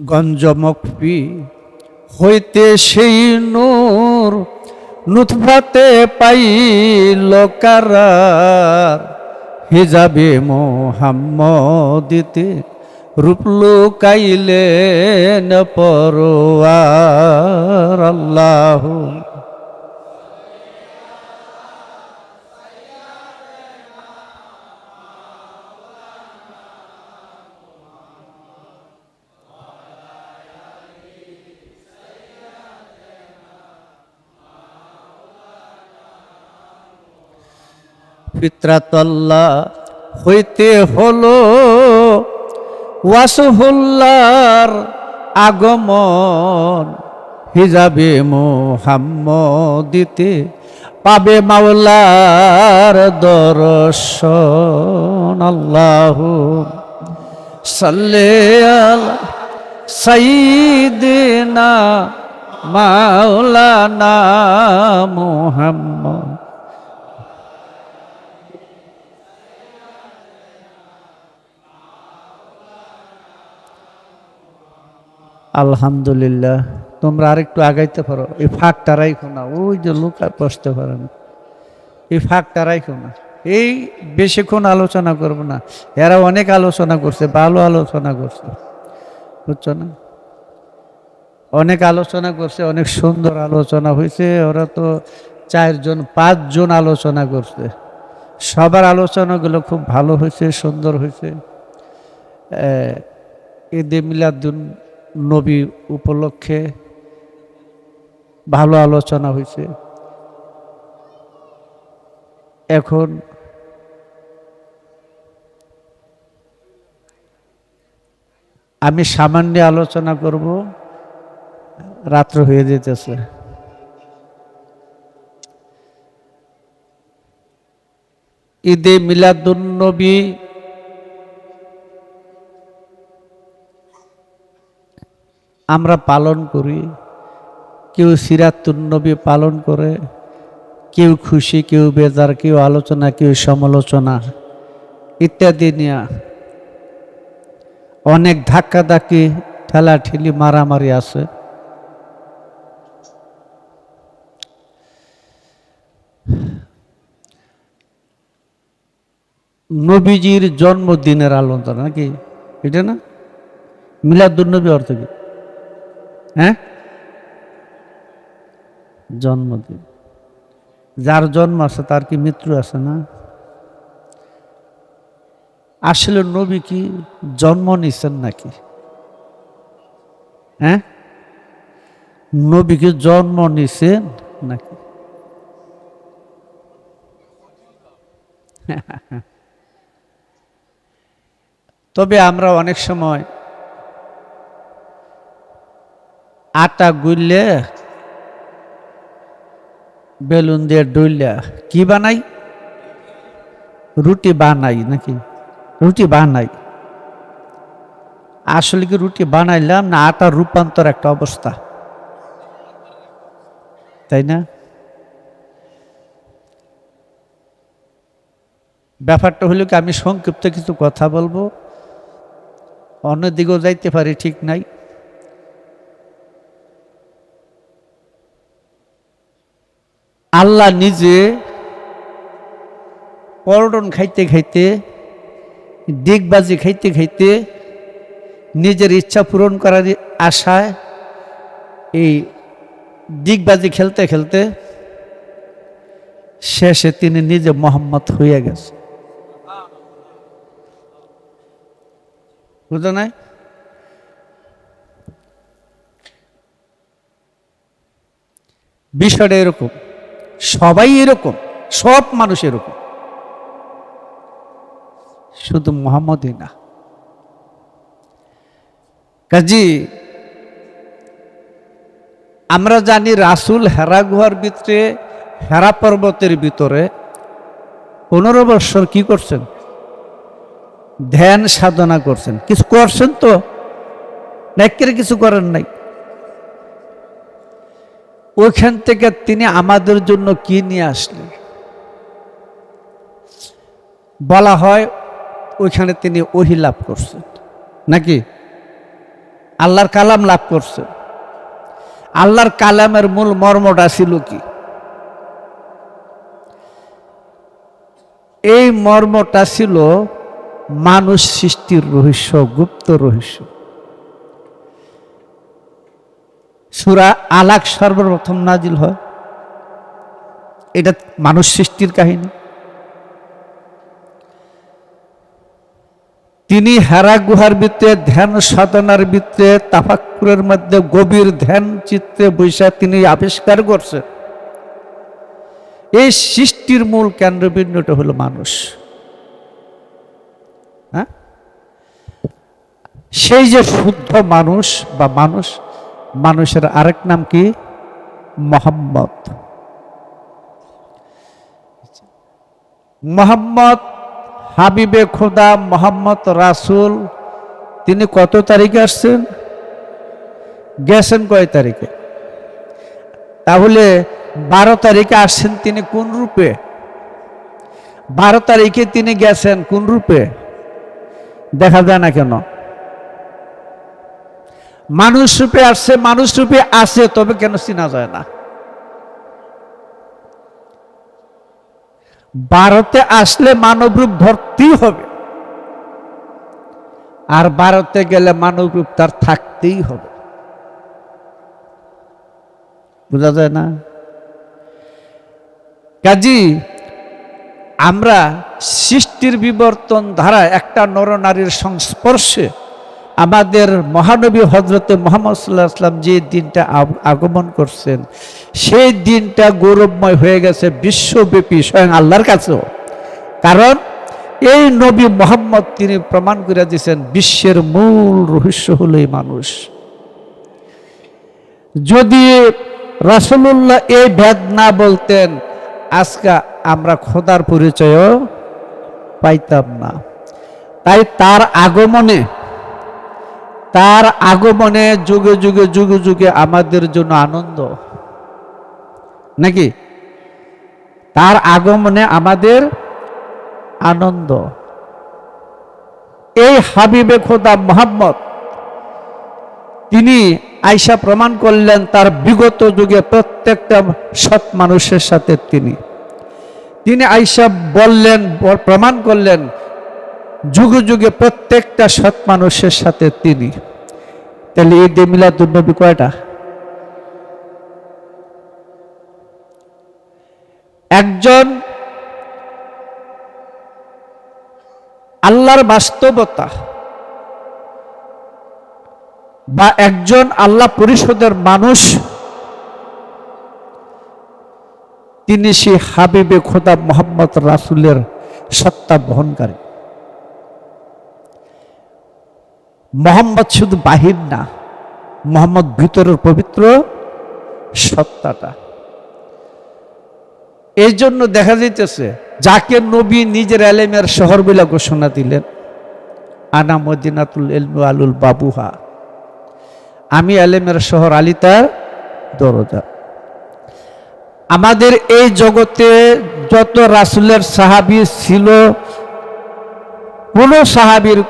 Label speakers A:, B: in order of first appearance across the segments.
A: গঞ্জমকপি হইতে সেই নূর নুতফাতে পাইল কারার। হিজাবে মোহাম্মদিতে রূপলু কাইলেন পরোয়ার আল্লাহ ফিতরাতল্লাহ হইতে হলো ওয়াসহুল্লার আগমন। হিজাবে মোহাম্মদিতে পাবে মাওলার দর্শন। আল্লাহ সাল্লে সাইদিনা মাওলানা মুহাম্মদ। আলহামদুলিল্লাহ। তোমরা আরেকটু আগাইতে পারো। এই ফাঁকটা রাইখো না। ওই যে লোক আর বসতে পারে না। এই ফাঁকটা রাইখো না। এই বেশিক্ষণ আলোচনা করব না। এরা অনেক আলোচনা করছে, ভালো আলোচনা করছে। বুঝছ না? অনেক আলোচনা করছে, অনেক সুন্দর আলোচনা হয়েছে ওরা তো চারজন, পাঁচজন আলোচনা করছে। সবার আলোচনাগুলো খুব ভালো হয়েছে সুন্দর হয়েছে ঈদে মিলাদুন নবী উপলক্ষে ভালো আলোচনা হয়েছে। এখন আমি সামান্য আলোচনা করব, রাত্র হয়ে যেতেছে। ঈদে মিলাদুন্নবী আমরা পালন করি। কেউ সিরাতুন্নবী পালন করে, কেউ খুশি, কেউ বেজার, কেউ আলোচনা, কেউ সমালোচনা ইত্যাদি নিয়ে অনেক ধাক্কা ধাক্কাধাক্কি, ঠেলাঠেলি, মারামারি আছে। নবীজির জন্মদিনের আলোচনা, নাকি? এটা না? মিলাদুন্নবী অর্থ কি? হ্যাঁ? জন্মদিন। যার জন্ম আছে তার কি মৃত্যু আছে না? আসলে নবী কি জন্ম নিছেন নাকি? হ্যাঁ? নবী কি জন্ম নিছেন নাকি? তবে আমরা অনেক সময় আটা গুললে, বেলুন দিয়ে ডইলা, কি বানাই? রুটি বানাই নাকি? রুটি বানাই। আসলে কি রুটি বানাইলাম না আটা রূপান্তর একটা অবস্থা? তাই না? ব্যাপারটা হলো কি আমি সংক্ষিপ্ত কিছু কথা বলব। অন্যদিকেও যাইতে পারি, ঠিক নাই। আল্লাহ নিজে পরটন খাইতে খাইতে দিগবাজি খাইতে খাইতে নিজের ইচ্ছা পূরণ করার আশায় এই দিগবাজি খেলতে খেলতে শেষে তিনি নিজে মোহাম্মদ হয়ে গেছে। বুঝো নাই? বিষয়টা এরকম। সবাই এরকম, সব মানুষ এরকম। শুধু মোহাম্মদই না। কাজী, আমরা জানি রাসুল হেরা গুহার ভিতরে, হেরা পর্বতের ভিতরে পনেরো বৎসর কি করছেন? ধ্যান সাধনা করছেন। কিছু করছেন তো? নাইকের কিছু করেন নাই। ওইখান থেকে তিনি আমাদের জন্য কি নিয়ে আসলেন? বলা হয় ওইখানে তিনি ওহি লাভ করছেন। নাকি? আল্লাহর কালাম লাভ করছে আল্লাহর কালামের মূল মর্মটা ছিল কি? এই মর্মটা ছিল মানুষ সৃষ্টির রহস্য, গুপ্ত রহস্য। সুরা আলাক সর্বপ্রথম নাজিল হয়। এটা মানুষ সৃষ্টির কাহিনী। তিনি হেরা গুহার ভিতরে, ধ্যান সাধনার ভিতরে, তাফাক্কুরের মধ্যে গভীর ধ্যান চিত্রে বৈশা তিনি আবিষ্কার করছেন। এই সৃষ্টির মূল কেন্দ্রবিন্দুটা হলো মানুষ। হ্যাঁ? সেই যে শুদ্ধ মানুষ বা মানুষ মানুষের আরেক নাম কি? মোহাম্মদ। মোহাম্মদ হাবিবে খোদা, মোহাম্মদ রাসুল, তিনি কত তারিখে আসছেন? গেছেন কয় তারিখে? তাহলে বারো তারিখে আসছেন তিনি কোন রূপে? বারো তারিখে তিনি গেছেন কোন রূপে? দেখা যায় না কেন? মানুষ রূপে আসছে, মানুষ রূপে আছে, তবে কেন চিনা যায় না? ভারতে আসলে মানব রূপ ধরতেই হবে। আর ভারতে গেলে মানব রূপ তার থাকতেই হবে। বোঝা যায় না? কাজী, আমরা সৃষ্টির বিবর্তন ধারা একটা নরনারীর সংস্পর্শে আমাদের মহানবী হজরতে মোহাম্মদ সাল্লাহ আসলাম যে দিনটা আগমন করছেন, সেই দিনটা গৌরবময় হয়ে গেছে বিশ্বব্যাপী স্বয়ং আল্লাহর কাছেও। কারণ এই নবী মোহাম্মদ তিনি প্রমাণ করে দিয়েছেন, বিশ্বের মূল রহস্য হলো এই মানুষ। যদি রাসূলুল্লাহ এই ভেদ না বলতেন, আজকে আমরা খোদার পরিচয়ও পাইতাম না। তাই তার আগমনে তার আগমনে যুগে যুগে যুগে যুগে আমাদের জন্য আনন্দ। নাকি? তার আগমনে আমাদের আনন্দ। এই হাবিবে খোদা মোহাম্মদ, তিনি আয়সা প্রমাণ করলেন তার বিগত যুগে প্রত্যেকটা সৎ মানুষের সাথে তিনি। তিনি আয়সা বললেন, প্রমাণ করলেন যুগে যুগে প্রত্যেকটা সৎ মানুষের সাথে তিনি। তাহলে ঈদ এ মিলাদুন্নবী কয়টা? একজন আল্লাহর বাস্তবতা বা একজন আল্লাহ পরিষদের মানুষ, তিনি সেই হাবিবে খোদা মোহাম্মদ রাসুলের সত্তা বহনকারী। মোহাম্মদ শুধু বাহির না, মোহাম্মদ ভিতরের পবিত্র সত্তাটা। এই জন্য দেখা যাইতেছে, যাকে নবী নিজের এলেমের শহর বলে ঘোষণা দিলেন, আনা মদিনাতুল এলমু আলুল বাবুহা। আমি আলেমের শহর আলী তার দরজা। আমাদের এই জগতে যত রাসুলের সাহাবি ছিল, কোন সাহাবির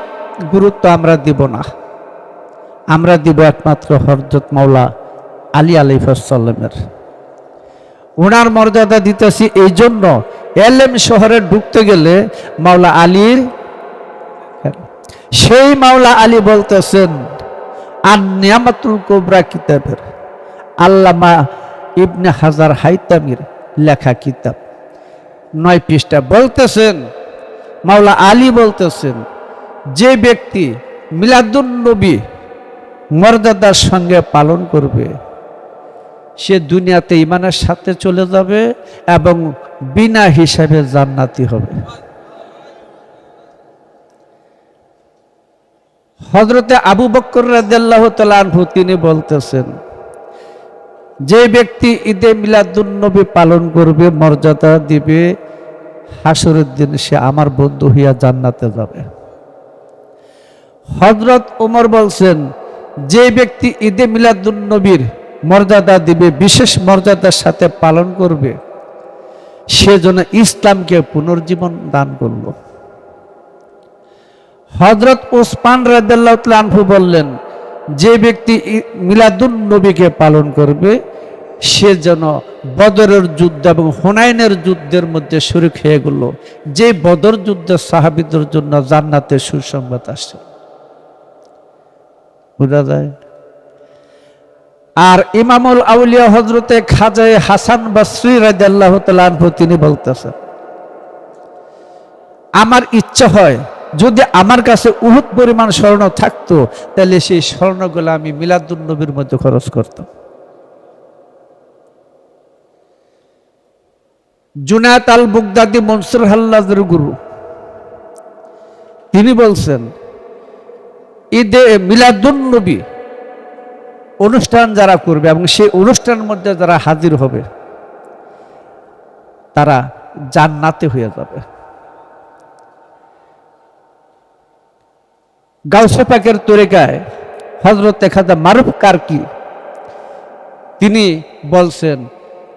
A: গুরুত্ব আমরা দিব না। আমরা দিব একমাত্র হরজত মাওলা আলী আলিফাসাল্লামের ওনার মর্যাদা দিতেছি এই জন্য এলএম শহরে ঢুকতে গেলে মাওলা আলীর সেই মাওলা আলী বলতেছেন আর নিয়ামাতুল কোবরা কিতাবের আল্লামা ইবনে হাজার হাইতামির লেখা কিতাব। নয় পৃষ্ঠা বলতেছেন, মাওলা আলী বলতেছেন যে ব্যক্তি মিলাদুন নবী মর্যাদার সঙ্গে পালন করবে, সে দুনিয়াতে ইমানের সাথে চলে যাবে এবং বিনা হিসাবে জান্নাতি হবে। হজরতে আবু বক্কর তাআলা আনহু তিনি বলতেছেন, যে ব্যক্তি ঈদে মিলাদুন্নবী পালন করবে, মর্যাদা দিবে, হাসরের দিন সে আমার বন্ধু হইয়া জান্নাতে যাবে। হজরত ওমর বলছেন, যে ব্যক্তি ঈদে মিলাদুন্নবীর মর্যাদা দিবে, বিশেষ মর্যাদার সাথে পালন করবে, সে যেন ইসলামকে পুনর্জীবন দান করল। হজরত ওসমান আনহু বললেন, যে ব্যক্তি মিলাদুন নবীকে পালন করবে, সে যেন বদরের যুদ্ধ এবং হুনাইনের যুদ্ধের মধ্যে শরিক হয়ে গেল। যে বদর যুদ্ধের সাহাবিদের জন্য জান্নাতে সুসংবাদ আসছে। বোঝা যায়? আর ইমামুল আউলিয়া হজরতে খাজায় হাসান বাসরি রাদিয়াল্লাহু তাআলা আনহু তিনি বলতেছেন, আমার ইচ্ছা হয় যদি আমার কাছে উহুদ পরিমাণ স্বর্ণ থাকতো, তাহলে সেই স্বর্ণগুলো আমি মিলাদুন নবীর মধ্যে খরচ করতাম। জুনাত আল বুগদাদি মনসুর হাল্লাদের গুরু, তিনি বলছেন ঈদে মিলাদুন নবী অনুষ্ঠান যারা করবে এবং সেই অনুষ্ঠানের মধ্যে যারা হাজির হবে, তারা জান্নাতে হয়ে যাবে। গাউসে পাকের তরিকায় হজরত খাদা মারুফ কারকি, তিনি বলছেন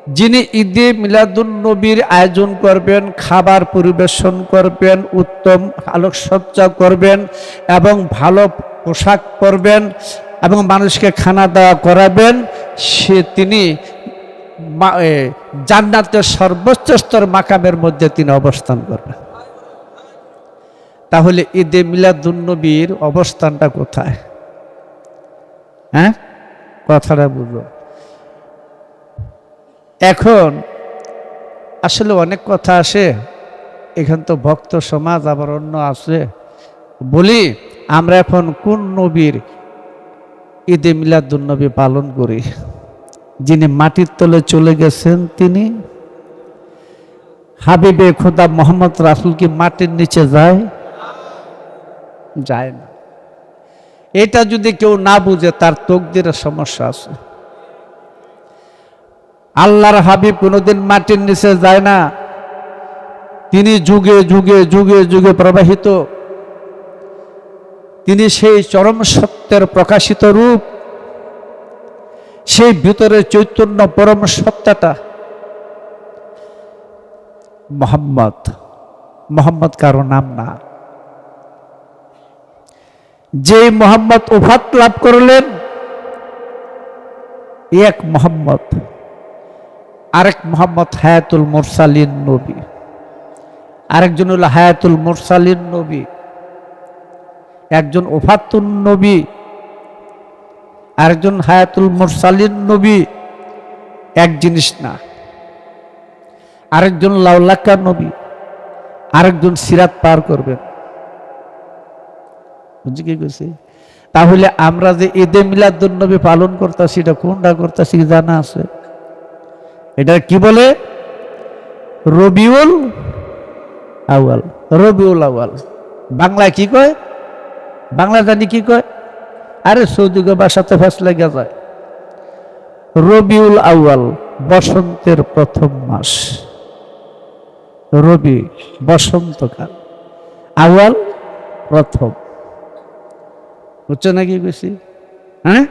A: যিনি ঈদে মিলাদুন নবীর আয়োজন করবেন, খাবার পরিবেশন করবেন, উত্তম আলোকসজ্জা করবেন এবং ভালো পোশাক পরবেন এবং মানুষকে খানা দাওয়া করাবেন, সে তিনি জান্নাতের সর্বোচ্চ স্তর মাকামের মধ্যে তিনি অবস্থান করবেন। তাহলে ঈদে মিলাদুন্নবীর অবস্থানটা কোথায়? হ্যাঁ? কথাটা বুঝো। এখন আসলে অনেক কথা আসে, এখান তো ভক্ত সমাজ আবার অন্য আছে। বলি, আমরা এখন কোন নবীর ঈদে মিলাদুন্নবী পালন করি? যিনি মাটির তলে চলে গেছেন তিনি? হাবিবে খোদা মোহাম্মদ রাসুল কি মাটির নিচে যায়? যায় না। এটা যদি কেউ না বুঝে, তার তকদিরের সমস্যা আছে। আল্লাহর হাবিব কোনোদিন মাটির নিচে যায় না। তিনি যুগে যুগে যুগে যুগে প্রবাহিত। তিনি সেই চরম সত্যের প্রকাশিত রূপ, সেই ভিতরে চৈতন্য পরম সত্তাটা মোহাম্মদ মোহাম্মদ কারও নাম না। যে মোহাম্মদ উফাত লাভ করলেন, এক মোহাম্মদ। আরেক মোহাম্মদ হায়াতুল মুরসালিন নবী। আরেকজন হলো হায়াতুল মুরসালিন নবী। একজন ওফাতুন নবী। আরেকজন হায়াতুল মুরসালিন নবী। এক জিনিস না। আরেকজন লাউলাক্কা নবী। আরেকজন সিরাত পার করবেন। বুঝছি কি কইছি? তাহলে আমরা যে ঈদে মিলাদুন নবী পালন করতেছি, এটা কোনটা করতেছি জানা আছে? এটা কি বলে? রবিউল আউয়াল। রবিউল আউয়াল। বাংলায় কি কয়? বাংলা জানি কি কয়? আরে সৌদি ভাষাতে ফাঁস লেগে যায়। রবিউল আউয়াল, বসন্তের প্রথম মাস। রবি, বসন্তকাল। আউয়াল, প্রথম। বুঝছ নাকি বেশি হ্যাঁ?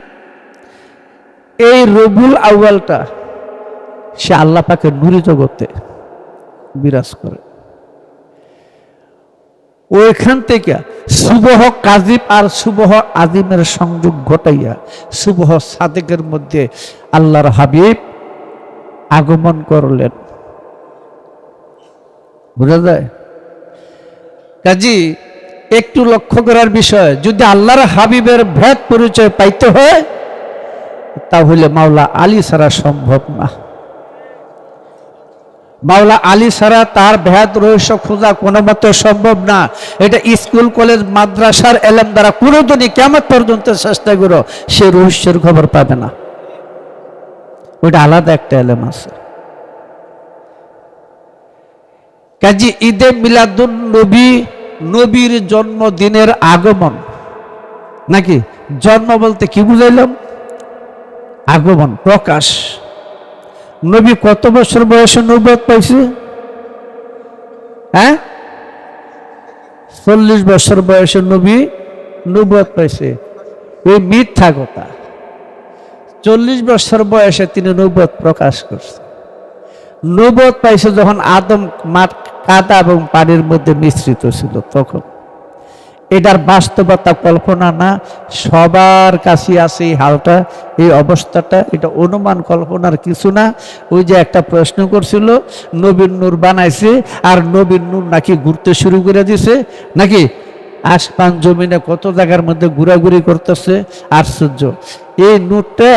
A: এই রবুল আউয়ালটা সে আল্লাহ পাকে নুরি জগতে বিরাজ করে। ওইখান থেকে সুবহ কাজিব আর সুবহ আজিমের সংযোগ ঘটাইয়া সুবহ সাদেকের মধ্যে আল্লাহর হাবিব আগমন করলেন। বোঝা যায়? কাজী, একটু লক্ষ্য করার বিষয়, যদি আল্লাহর হাবিবের ভেদ পরিচয় পাইতে হয়, তাহলে মাওলা আলী ছাড়া সম্ভব না। মাওলা আলী ছাড়া তার ভেদ রহস্য খোঁজা কোনো মতে সম্ভব না। এটা স্কুল, কলেজ, মাদ্রাসার এলেম দ্বারা কোনোদিনই কেমন পর্যন্ত চেষ্টা করো, সে রহস্যের খবর পাবে না। ওইটা আলাদা একটা এলেম আছে। কাজী ঈদে মিলাদুন নবী, নবীর জন্মদিনের আগমন। নাকি? জন্ম বলতে কি বুঝাইলাম? আগমন, প্রকাশ। নবী কত বছর বয়সে নবত পাইছে? হ্যাঁ? চল্লিশ বছর বয়সে নবী নবত পাইছে। এই মিথ্যা কথা। চল্লিশ বছর বয়সে তিনি নবত প্রকাশ করছে। নবত পাইছে যখন আদম মাঠ কাদা এবং পানির মধ্যে মিশ্রিত ছিল তখন। এটার বাস্তবতা কল্পনা না। সবার কাছে আছে এই হালটা, এই অবস্থাটা, এটা অনুমান কল্পনার কিছু না। ওই যে একটা প্রশ্ন করছিল, নবীন নূর বানাইছে আর নবীন নূর নাকি ঘুরতে শুরু করে দিছে, নাকি? আসমান জমিনে কত জায়গার মধ্যে ঘোরাঘুরি করতেছে, আশ্চর্য। এই নূরটা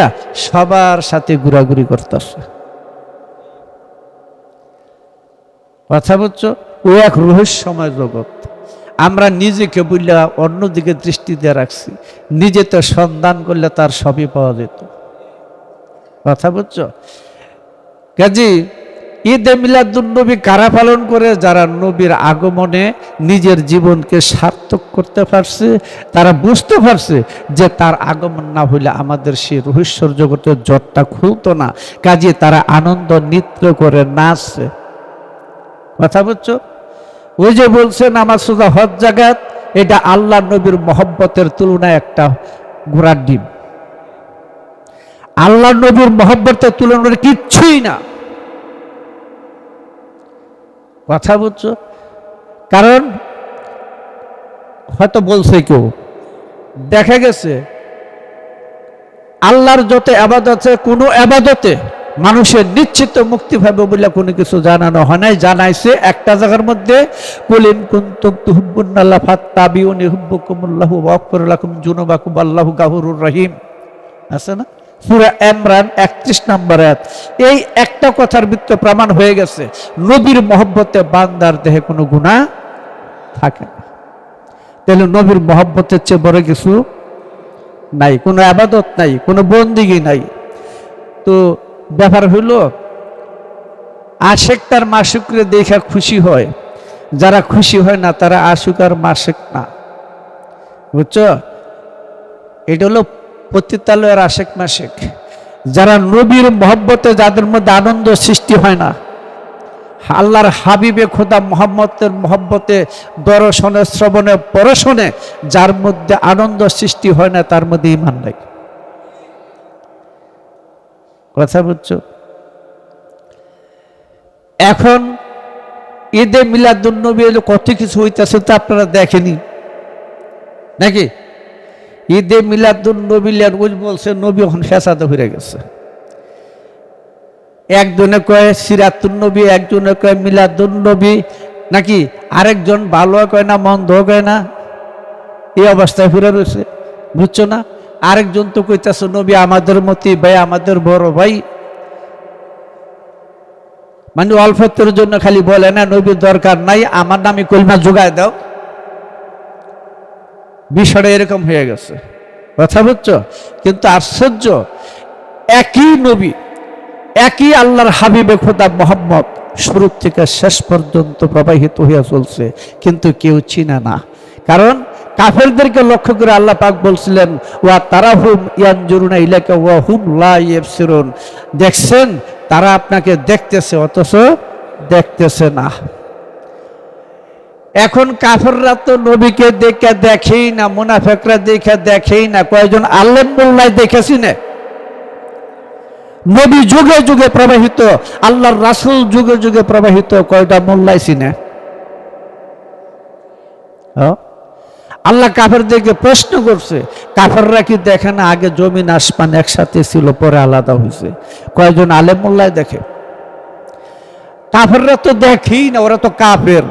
A: সবার সাথে ঘোরাঘুরি করতেছে। কথা বলছো ও এক রহস্যময় জগৎ। আমরা নিজেকে বললে অন্যদিকে দৃষ্টি দিয়ে রাখছি। নিজে তো সন্ধান করলে তার সবই পাওয়া যেত। কথা বুঝছ? কাজী ঈদে মিলাদুন নবী কারা পালন করে? যারা নবীর আগমনে নিজের জীবনকে সার্থক করতে পারছে, তারা বুঝতে পারছে যে তার আগমন না হইলে আমাদের সেই রহস্যর জগতের জটটা খুলতো না। কাজে, তারা আনন্দ নৃত্য করে নাচছে। কথা বুঝছ? ওই যে বলছেন আমার সোজা হজ জাগাত এটা আল্লাহ নবীর মহব্বতের তুলনায় একটা ঘোড়ার ডিম। আল্লাহ নবীর মহব্বতের তুলনায় কিচ্ছুই না। কথা বুঝছ? কারণ হয়তো বলছে কেউ। দেখা গেছে, আল্লাহর যত আবাদত আছে, কোনো আবাদতে মানুষের নিশ্চিত মুক্তি পাবে বলে কোনো কিছু জানানো হয় নাই। জানাইছে একটা জায়গার মধ্যে বলিন কুন্তুম তুহুব্বুন্নাল্লাহ ফাত্তাবিউনি হুব্বুকুমুল্লাহু ওয়াকফিরুলাকুম জুনুবাকুম আল্লাহু গাফুরুর রহিম। আছে না? সূরা ইমরান 31 নম্বর আয়াত। এই একটা কথার ভিত্ত প্রমাণ হয়ে গেছে, নবীর মহব্বতে বান্দার দেহে কোনো গুনাহ থাকে না। তাহলে নবীর মহব্বতের চেয়ে বড় কিছু নাই, কোনো আবাদত নাই, কোনো বন্দিগি নাই। তো ব্যাপার হইল আশেক তার মাসুকরে দেখা খুশি হয়। যারা খুশি হয় না, তারা আশুক আর মাসেক না। বুঝছ? এটা হলো পতিতালয়ের আশেক মাসেক। যারা নবীর মহব্বতে, যাদের মধ্যে আনন্দ সৃষ্টি হয় না, আল্লাহর হাবিবে খোদা মোহাম্মতের মহব্বতে, দর্শনে, শ্রবণে, পরশনে, যার মধ্যে আনন্দ সৃষ্টি হয় না, তার মধ্যে ইমান নাই। কথা বুঝছ এখন ঈদে মিলাদুল নবী এলো কত কিছু হইতেছে তো আপনারা দেখেনি। নাকি? ঈদে মিলাদুল নবী ওই বলছে, নবী এখন ফেসাদে হয়ে গেছে। একজনে কয় সিরাতুল নবী। একজনে কয় মিলাদুল নবী। নাকি? আরেকজন ভালো কয় না মন্দ কয় না। এই অবস্থায় ফিরে রয়েছে। বুঝছ না? আরেকজন তো কইতেছে, নবী, আমাদের মতি ভাই, আমাদের বড় ভাই। মানে অল্পত্বের জন্য খালি বলে না, নবীর দরকার নাই, আমার নামে কলমা যোগায় দাও। বিষয়টা এরকম হয়ে গেছে। কথা বুঝছ? কিন্তু আশ্চর্য, একই নবী, একই আল্লাহর হাবিবে খোদা মোহাম্মদ শুরু থেকে শেষ পর্যন্ত প্রবাহিত হইয়া চলছে, কিন্তু কেউ চিনে না। কারণ কাফেরদেরকে লক্ষ্য করে আল্লাহ পাক বলছিলেন, ওয়া তারা হুম ইয়ানজুরুনা ইলাকা ওয়া হুম লা ইবসিরুন দেখছেন, তারা আপনাকে দেখতেছে, অথচ দেখতেছে না। এখন কাফেররা তো নবীকে দেখে দেখেই না, মুনাফেকরা দেখে দেখেই না কয়েকজন আল্লাহ মোল্লায় দেখেছি না? নবী যুগে যুগে প্রবাহিত, আল্লাহর রাসুল যুগে যুগে প্রবাহিত কয়টা মোল্লাই সিনে হ্যাঁ? আল্লাহ কাফেরদেরকে প্রশ্ন করছে, কাফেররা কি দেখে না আগে জমিন আসমান একসাথে ছিল, পরে আলাদা হয়েছে? কয়েকজন আলেম মোল্লায় দেখে? কাফেররা তো দেখেই না, ওরা তো কাফের।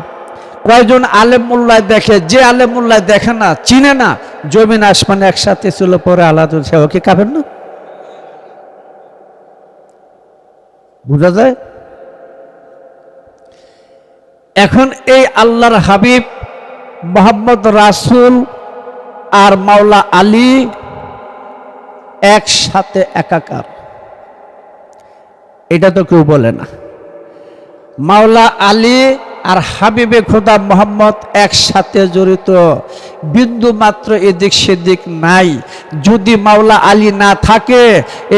A: কয়েকজন আলেম মোল্লায় দেখে? যে আলেম মোল্লায় দেখে না, চিনে না, জমিন আসমান একসাথে ছিল, পরে আলাদা হয়েছে। ওকে কাফের না? বোঝা যায়? এখন এই আল্লাহর হাবিব মোহাম্মদ রাসুল আর মাওলা আলী একসাথে একাকার। এটা তো কেউ বলে না। মাওলা আলী আর হাবিবে খোদা মোহাম্মদ একসাথে জড়িত, বিন্দু মাত্র এদিক সেদিক নাই। যদি মাওলা আলী না থাকে,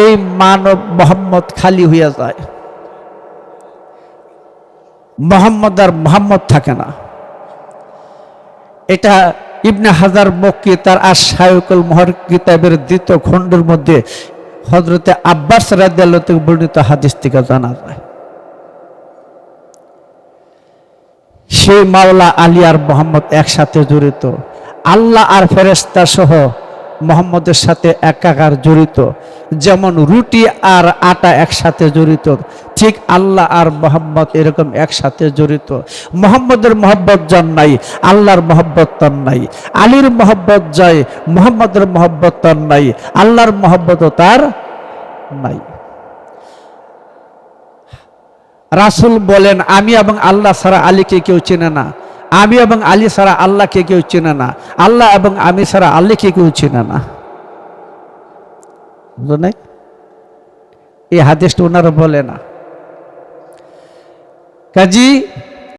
A: এই মানব মোহাম্মদ খালি হইয়া যায়। মোহাম্মদ আর মোহাম্মদ থাকে না। এটা ইবনে হাজার মক্কি তার আশায়কুল মহর কিতাবের দ্বিতীয় খণ্ডের মধ্যে হজরতে আব্বাস রাদিয়াল্লাহু থেকে বর্ণিত হাদিস থেকে জানা যায়। সেই মাওলা আলী আর মোহাম্মদ একসাথে জড়িত। আল্লাহ আর ফেরেস্তা সহ মোহাম্মদের সাথে একাকার জড়িত। যেমন রুটি আর আটা একসাথে জড়িত। ঠিক আল্লাহ আর মোহাম্মদ এরকম একসাথে জড়িত। মোহাম্মদের মহব্বত যার নাই, আল্লাহর মহব্বত তার নাই। আলীর মহব্বত যায়, মোহাম্মদের মহব্বত তার নাই, আল্লাহর মহব্বতও তার নাই। রাসুল বলেন, আমি এবং আল্লাহ সারা আলীকে কেউ চেনে না। আমি এবং আলী ছাড়া আল্লাহকে কেউ চেনে না। আল্লাহ এবং আমি ছাড়া আল্লাহকে কেউ চেনে না। এই হাদিসটা ওনারা বলে না। কাজী